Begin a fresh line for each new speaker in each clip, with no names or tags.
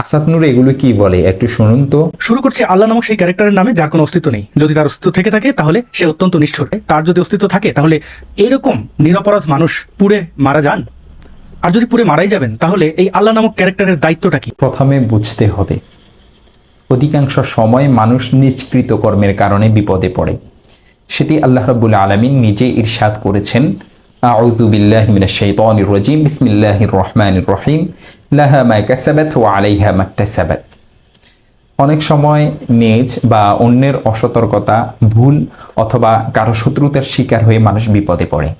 আসাদ নূর এগুলো কি বলে? একটু শুনুন তো।
শুরু করছে আল্লাহ নামক সেই ক্যারেক্টারের নামে যার কোনো অস্তিত্ব নেই। যদি তার অস্তিত্ব থেকে থাকে তাহলে সে অত্যন্ত নিষ্ঠুর। তার যদি অস্তিত্ব থাকে তাহলে এরকম নিরপরাধ মানুষ পুড়ে মারা যান? আর যদি পুড়ে মারাই যাবেন তাহলে এই আল্লাহ নামক ক্যারেক্টারের দায়িত্বটা কি?
প্রথমে বুঝতে হবে অধিকাংশ সময় মানুষ নিষ্কৃত কর্মের কারণে বিপদে পড়ে। সেটি আল্লাহ রাব্বুল আলমিন নিজে ইরশাদ করেছেন। আউযু বিল্লাহি মিনাশ শাইতানির রাজিম, বিসমিল্লাহির রহমানির রহিম। লাহা মা কাসাবাত ওয়া আলাইহা মাকতাসাবাত অনেক সময় নেজ বা অন্যের অসতর্কতা, ভুল অথবা কারও শত্রুতার শিকার হয়ে মানুষ বিপদে পড়ে।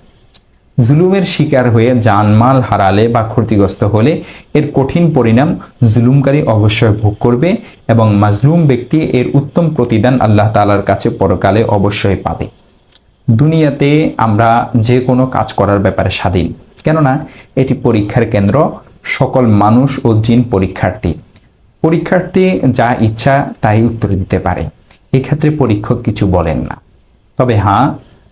জুলুমের শিকার হয়ে জানমাল হারালে বা ক্ষতিগ্রস্ত হলে এর কঠিন পরিণাম জুলুমকারী অবশ্যই ভোগ করবে এবং মাজলুম ব্যক্তি এর উত্তম প্রতিদান আল্লাহ তালার কাছে পরকালে অবশ্যই পাবে। দুনিয়াতে আমরা যে কোনো কাজ করার ব্যাপারে স্বাধীন। কেননা এটি পরীক্ষার কেন্দ্র, সকল মানুষ ও জিন পরীক্ষার্থী। পরীক্ষার্থী যা ইচ্ছা তাই উত্তর দিতে পারে। এক্ষেত্রে পরীক্ষক কিছু বলেন না। তবে হ্যাঁ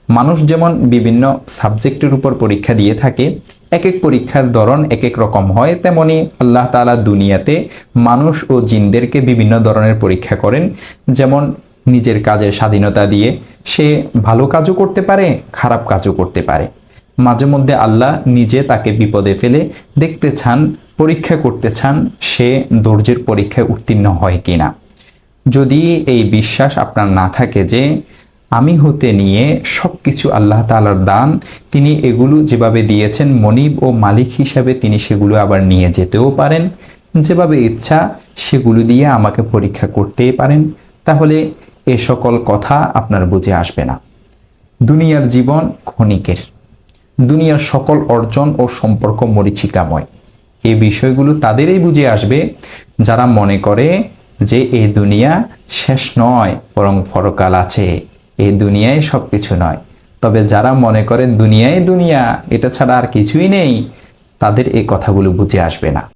মানুষ যেমন বিভিন্ন সাবজেক্টের উপর পরীক্ষা দিয়ে থাকে এক এক পরীক্ষার ধরন এক এক রকম হয়, তেমনি আল্লাহ তালা দুনিয়াতে মানুষ ও জিনদেরকে বিভিন্ন ধরনের পরীক্ষা করেন। যেমন নিজের কাজের স্বাধীনতা দিয়ে সে ভালো কাজও করতে পারে, খারাপ কাজও করতে পারে। মাঝে মধ্যে আল্লাহ নিজে তাকে বিপদে ফেলে দেখতে চান, পরীক্ষা করতে চান সে ধৈর্যের পরীক্ষায় উত্তীর্ণ হয় কিনা। যদি এই বিশ্বাস আপনার না থাকে যে আমি হতে নিয়ে সব কিছু আল্লাহ তালার দান, তিনি এগুলো যেভাবে দিয়েছেন, মনিব ও মালিক হিসাবে তিনি সেগুলো আবার নিয়ে যেতেও পারেন। যেভাবে ইচ্ছা, সেগুলো দিয়ে আমাকে পরীক্ষা করতেই পারেন। তাহলে এ সকল কথা আপনার বুঝে আসবে না। দুনিয়ার জীবন ক্ষণিকের। দুনিয়ার সকল অর্জন ও সম্পর্ক মরিচিকাময়। এই বিষয়গুলো তাদেরই বুঝে আসবে, যারা মনে করে যে এই দুনিয়া শেষ নয়, বরং ফরকাল আছে। এই দুনিয়ায় সব কিছু নয়। তবে যারা মনে করে দুনিয়ায় দুনিয়া, এটা ছাড়া আর কিছুই নেই, তাদের এই কথাগুলো বুঝে আসবে না।